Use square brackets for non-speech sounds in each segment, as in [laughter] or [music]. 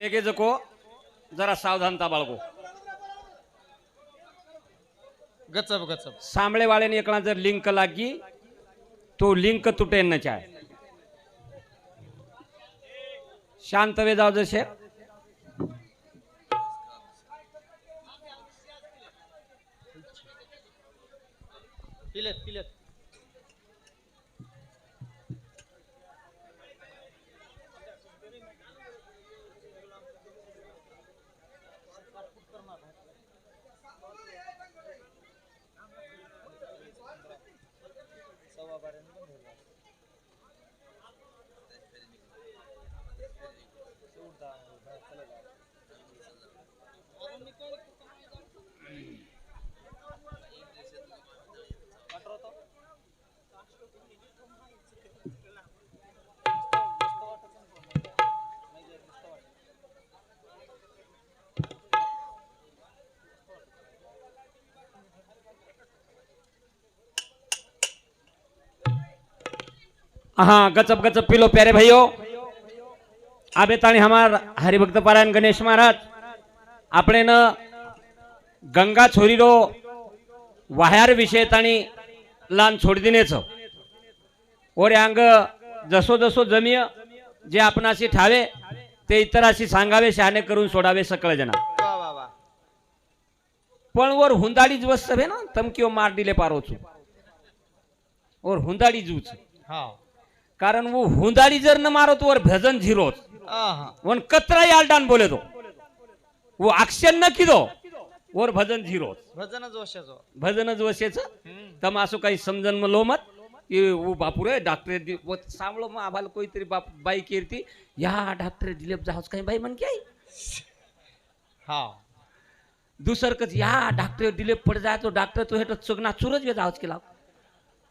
एके जको जरा सावधानता बाळगो गचप गचप सांबळेवाल्याने एकला जर लिंक लागी तो लिंक तुटे न चाहे शांत वे जाऊ जसे. पिलेत पिलेत हाँ गचप गचप पिलो प्यारे भाइयों। आबे ताणी हमार हरिभक्त पारायण गणेश महाराज આપણે ન ગંગા છોરીરો વાહ્યાર વિશે તાણી લાન છોડી દીને છો ઓરે अंग जसो जसो जमीय जे आपणाशी ठावे ते इतराशी सांगावे शहाणे करून सोडावे सकळ जना वा वा वा पण वर हुंदाडी वस्त है ना तमकीओ मार दिले पारो छु और हुंदाडी जूच हा कारण वो हुंदाडी जर न मारो तो वर भजन झिरोच आहा वन कतरा यालडान बोले तो वो अक्षर न किदो? वर भजन झिरोच. भजन जोशाचो. भजन जोशेच? हम्म. तम असो काही समजन लो मत की वो बापूरे डॉक्टर दि- वो सांभळो मग आम्हाला कोणतरी बाप बाई कीर्ती. या डॉक्टर दिलीप जाऊच काही बाई म्हण की आई? हा दुसरकच या डॉक्टर दिलीप पड जाय तो डॉक्टर तो हेट चुकना चुरच वे जावच केला.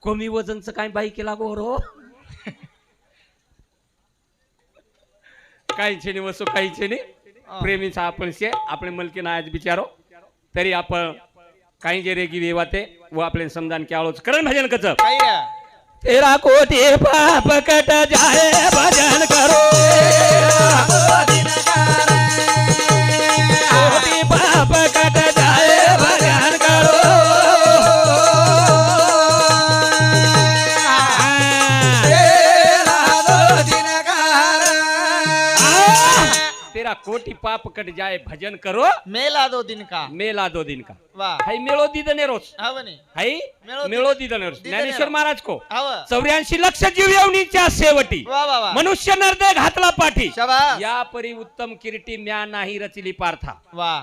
कमी वजनचं काय बाई केला गो रो [laughs] काहीचे नाही वसो काहीचे नाही. प्रेमीचा आपण शे आपले मलकी नायाच बिचारो. तरी आपण काही जे रेगी वेवाते व आपले समजान की आळोच करण भजन कच? तेरा कोटी पाप कट जाए भजन करो. कोटी कोटि पाप कट जाए भजन करो। मेला दो दिन का? मेला दो दिन का। वाह मेलो दी दने रोज। हाई मेलो दी दनेरोस ज्ञानेश्वर महाराज को। चौऱ्याऐंशी लक्ष जीव शेवटी। मनुष्य नर्दे घातला पाठी। या परी उत्तम किरीटी म्या नाही रचिली पार्था। वाह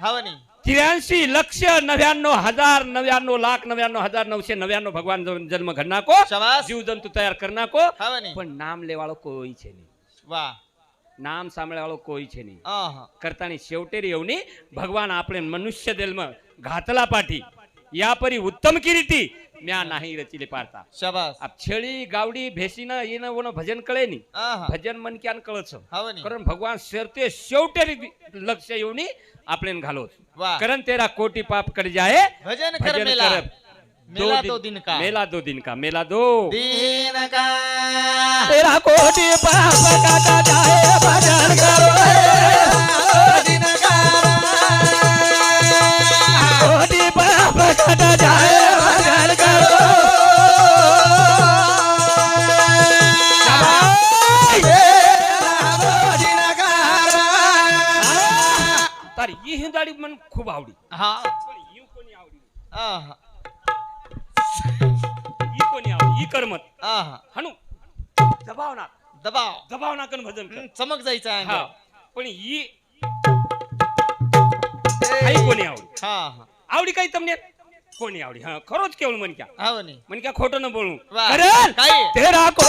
हवने त्र्याऐंशी लक्ष नव्याण्णव हजार नव्याण्णव लाख नव्याण्णव हजार नऊशे नव्याण्णव भगवान जन्म घडना को जीव जंतू तयार करना को पण नाम लेवाळ कोई छे નામ સાંભળવાળો કોઈ છે નહીં કરતાની શેવટેરી એવની ભગવાન આપણે મનુષ્ય દિલમાં ઘાતલા પાઠી યા પરી ઉત્તમ કીરીતિ મ્યા નહીં રચીલે પારતા શાબાશ આપ છેળી ગાવડી ભેસીના એના ઓનો ભજન કળે ની ભજન મન ક્યાં કળે છો કારણ ભગવાન શેરતે શેવટેરી લક્ષ્ય એવની આપણે ઘાલો કરન તેરા કોટી પાપ કર જાય ભજન કર મેલા मेला दो दिन का मेला दो दिन का मेला दो दिन का तेरा कोटी पाप का खूप आवडी हा. ही कोणी आवडी ही कोणी आवडी ही करमत. आहा. हनु दबावना दबाव दबावना कन भजन चमक जायचा आहे पण ही आई कोणी आवडी हा हा. आवडी काही तमने कोणी आवडी? हा खरोच केवळ म्हणक्या हो नाही म्हणक्या खोटं न बोलू. वा. काय? तेरा को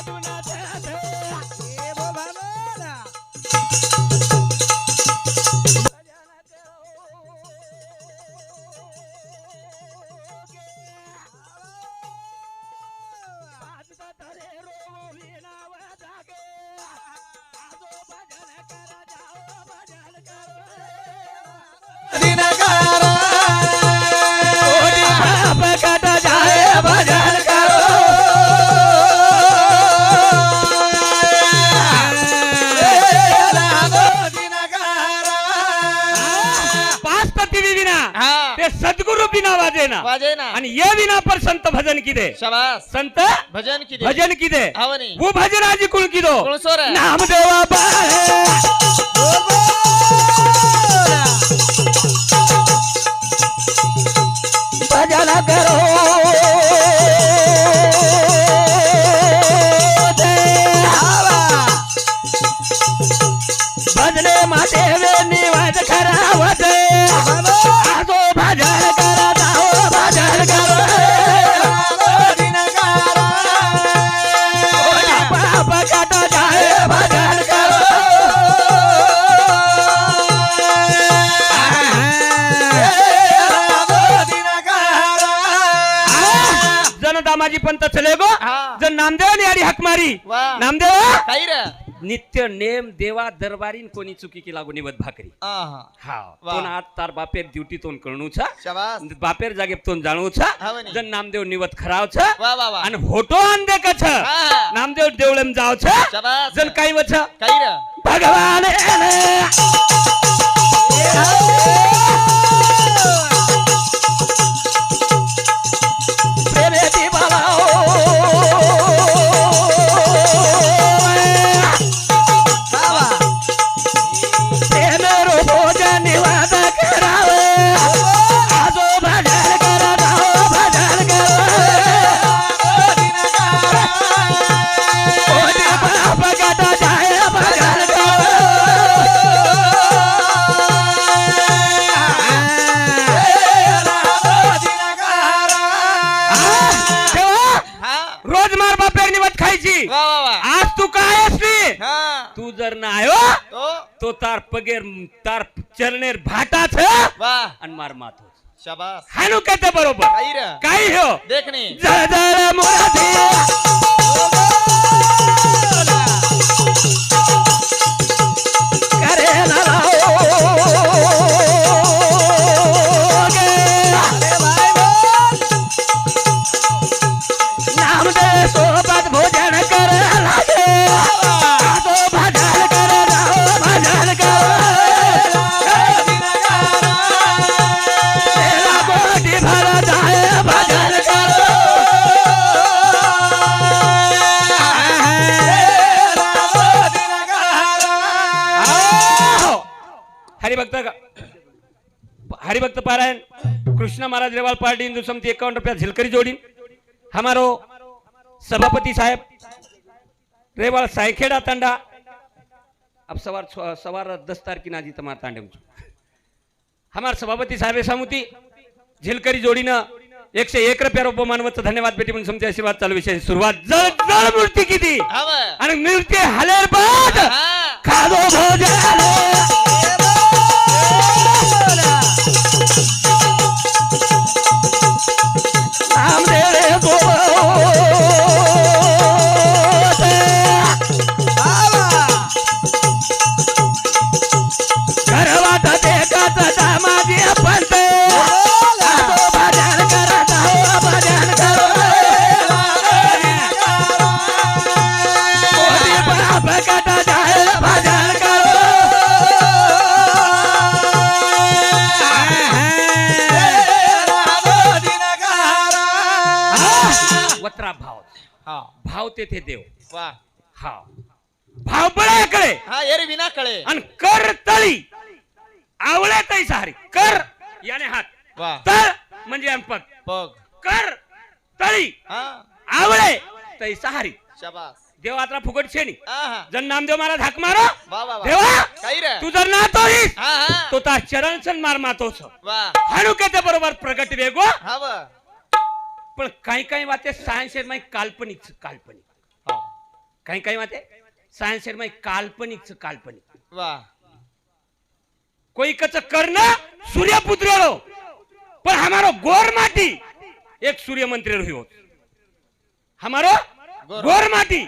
Aduna. बिना वाजे ना. वाजे ना. आणि ये बिना पर संत भजन की दे. शबास. संत भजन की भजन की दे. वो भजन आजी कुल की दो. सोर? नाम देवा बाळे भजन करो. पंत चले गो हा. जर नामदेवानी हाक मारी वा नामदेव काही रे नित्य नेम देवा दरबारीन कोणी चुकी की लागू निवत भाकरी आहा. हा वा. कोण आज तार बापेर ड्युटी तोन करणूचा शबास बापेर जागे तोन जाणूचा हावनी. जन नामदेव निवत खरावचा वा वा वा आणि होटो आन दे कछ हा. नामदेव देवळम जावछ शबास जन काही रे भगवान पगेर तार चरनेर भाटाच वा आणि मार मातो शबास। हानू कहते बरोबर। काही रे काही हो। देखणे जळ जळ मुरादी करे ना नाम दे सोबत भोजन कर लागे तो पारायण कृष्ण महाराज रेवाल पार्टी हिंदू समिति इक्यावन रुपया झिलकरी जोड़ी. हमारो सभापति साहेब रेवाल सायखेडा तांडा. अब सवार सवार दस तारखी नाजी तमार तांडे हमार सभापति साहेब समुती झिलकरी जोडीनं एकशे एक रुपया रोप मानवत धन्यवाद बेटी म्हणून समजा आशीर्वाद चालू विषय. सुरुवात जळ जळ मूर्ती किती? हव. आणि मूर्ती हलेर बाद. खादो भोजन वत्रा भाव. हा. भाव तेथे देव. वा. हा. भाव बळ्याकडे हा एरी विना कळे आणि कर तळी. आवळे तै सहारी. कर याने हात. वा. तळ म्हणजे अनपद पग. कर तळी. हा. आवळे तै सहारी. शबास. देव आता फुकट शेणी. आहा जर नामदेव महाराज हाक मारो. वा वा वा. देवा काही रे. तू जर नातो हीस, हा हा. तो ता चरण सन मार मातोस. वा. के बरोबर प्रगट वेगो पण काही काही वाते सायन्स मा काल्पनिक काल्पनिक. काही काही वाते सायन्स मा काल्पनिक काल्पनिक. वा. कोई कच कर्ण सूर्यपुत्र पर हमारो गोर माटी. एक सूर्य मंत्री रही हमारो गोर- माटी.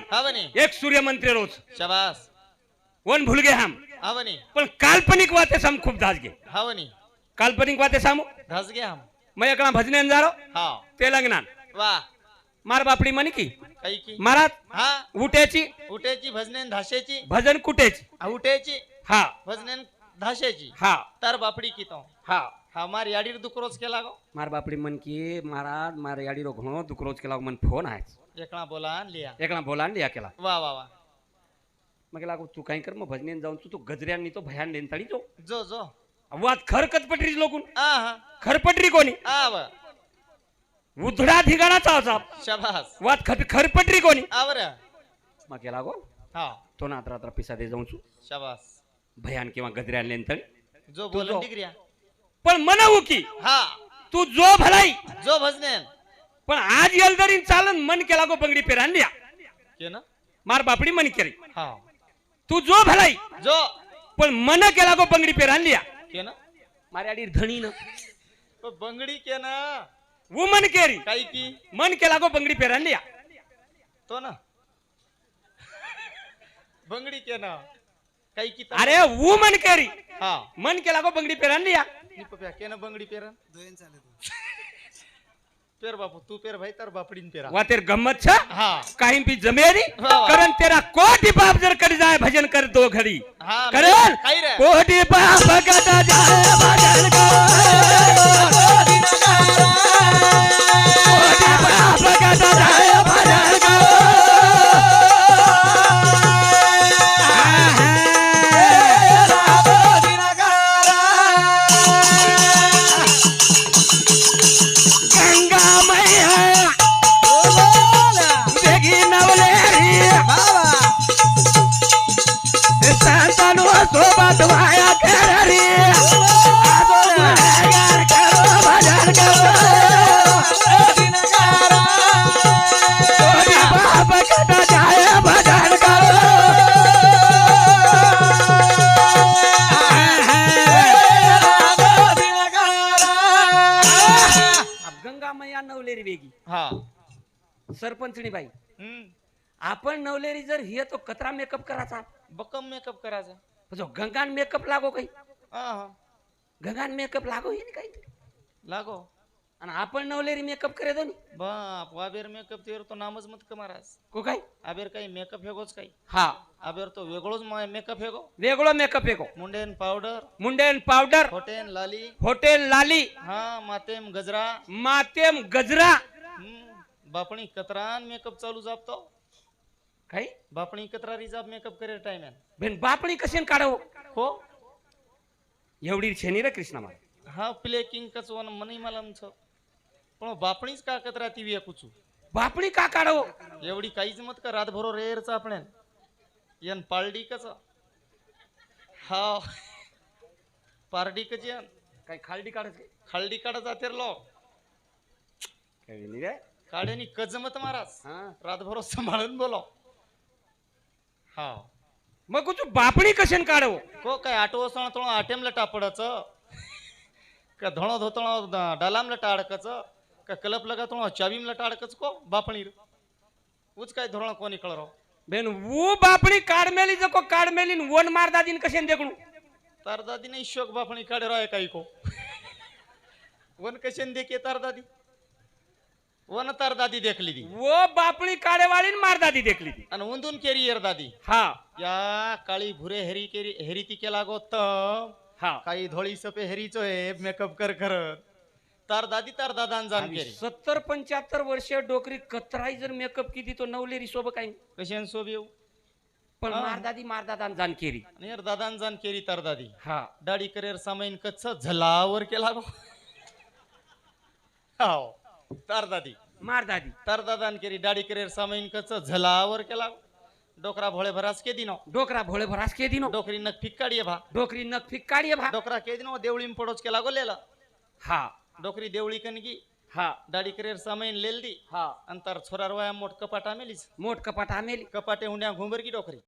एक सूर्य मंत्री रोज शबास. वन भूल गए हम हवनी पण काल्पनिक वाते हम खूप दास गे. हवनी काल्पनिक वाते सामू. धस गया हम. मैं एकड़ा भजने जारो हाँ। तेलंगना वाह। मार बापडी मनिकी की? महाराज हा। उट्याची उट्याची भजने धाशेची। भजन कुटेची। आ, उट्याची हा। भजने धाशेची। हा। तार बापडी की तो। हा। हा मार याडीर दुकरोच केला गो मार बापडी मनकी महाराज मार याडीरो घणो दुकरोच केला मन फोन आहेच एकणा बोला आणि लिया एकला बोलान लिया केला। वा वा वा मग लागो तू काय कर मग भजने जाऊन तू तो गजऱ्यांनी तो भयान लेन ताडी तो जो। जो वाद खरकत कचपटरीच लोकून आ हा खरपटरी कोणी? आव उधडा धिगाणा चावचा वाद खरपटरी कोणी? मग केला गो तो ना आता पिसा दे जाऊन शबास. भयान किंवा गजऱ्या लेंथळ जो बोल डिग्रिया पण मनवू की. हा. तू जो भलाई. जो भजने पण आज यलदरीन चालन मन केला गो बंगडी पेरान लिया मार बापडी मन केरी. हा. तू जो भलाई. जो. पण मन केला गो बंगडी पेरान लिया मारे आडी धणी ना. बंगडी के ना. वो मन केरी काई की? मन केला लागो बंगडी पेरान लिया. तो ना. बंगडी के ना. काई की अरे वो मन के केरी हाँ. मन केला लागो बंगडी पेरान लिया. नहीं पप्पा के ना बंगडी पेरन? इंच चालत दो. पैर बापू तू पैर भाई तर बापडीन पेरा. वा तेर गम्मत छा? हाँ. कहीं भी जमेरी? करन तेरा कोटी बाप जर कर जाए भजन कर दो घड़ी हाँ करन कोटी बाप भगता जाए भजन कर सरपंचनी बाई हम्म. आपण नवलेरी जर हे तो कचरा मेकअप करायचा? बकम मेकअप करायचा. जो गंगान मेकअप लागो काही गंगान मेकअप लागो हे नाही काही लागो आणि आपण नवलेरी मेकअप करे दोन्ही बाप आबेर मेकअप तेर तो नामच मत महाराज को काय आबेर काही मेकअप हेगोच काही हा आबेर तो वेगळोच मेकअप हेगो वेगळो मेकअप को मुंडेन पावडर मुंडेन पावडर होटेन लाली होटेल लाली हा मातेम गजरा मातेम गजरा बापणी कतरान मेकअप चालू जापतो काही? बापणी कतरा रिजाब मेकअप करे टाइम बेन बापणी कशी काढव? हो. एवढी छेनी रे कृष्णा मला. हा प्ले किंग कच वन मनी मला छ पण बापणीच का कतरा ती वेकू છું बापणी का काढव? एवढी काहीच मत का रातभरो रेअरच आपण यन पालडी कच हा. पारडी कच यन? काय खालडी काढत खालडी काढा जाते लो काय रे? काड्यानी कजमत महाराज. हा. रातभरो सांभाळून बोलो हा मग तू बापणी कशी काढव? को काय आटो सण तोळ आटेम लटा पडच का धणो धोतणो डालाम लटा अडकच का कलप लगा तोळ चावीम लटा अडकच को बापणी उच काय धोरण कोणी कळरो बेन वो बापणी काढमेली जको काढमेली न वन मारदा दिन कशी देखणू? तार दादी नाही शोक बापणी काढे राय काही को. वन कशन देखे तार दादी? वन तार दादी देखली दी वो बापणी काढेवाळी न मारदा दी देखली ती. आणि उंदून केरी येर दादी. हा. या काळी भुरे हेरी केरी हेरी ती केला गो त. हा. काही धोळी सपे हेरीचो हे मेकअप कर करत. तार दादी तार दादान जाण केरी. सत्तर पंच्याहत्तर वर्ष डोकरी कतराई जर मेकअप किती तो नवलेरी सोबत काही? कशेन सोब येऊ पण हा. मारदादी मारदादान जाण केरी. आणि यार दादान जाण केरी तार दादी. हा. दाढी करेर सामाईन कच्च झलावर केला गो. हाव. तार दादी मारदादी. तार दादान केरी दाढी करेर सामाईन कच्च झलावर केला. डोकरा भोळे भरास के दिनो. डोकरा भोळे भरास के दिनो. डोकरी नक फिक्काडी भा. डोकरी नख फिक काढिये भा. डोकरा के दिनो देवळी पडोच केला लेला हा. डोकरी देवळी कनगी हा. दाढी करेर सामाईन लेल दी हा. अंतर छोरार वया मोठ कपाटा मेलीस. मोठ कपाट आमेली कपाटे हुंड्या घुंबर की डोकरी.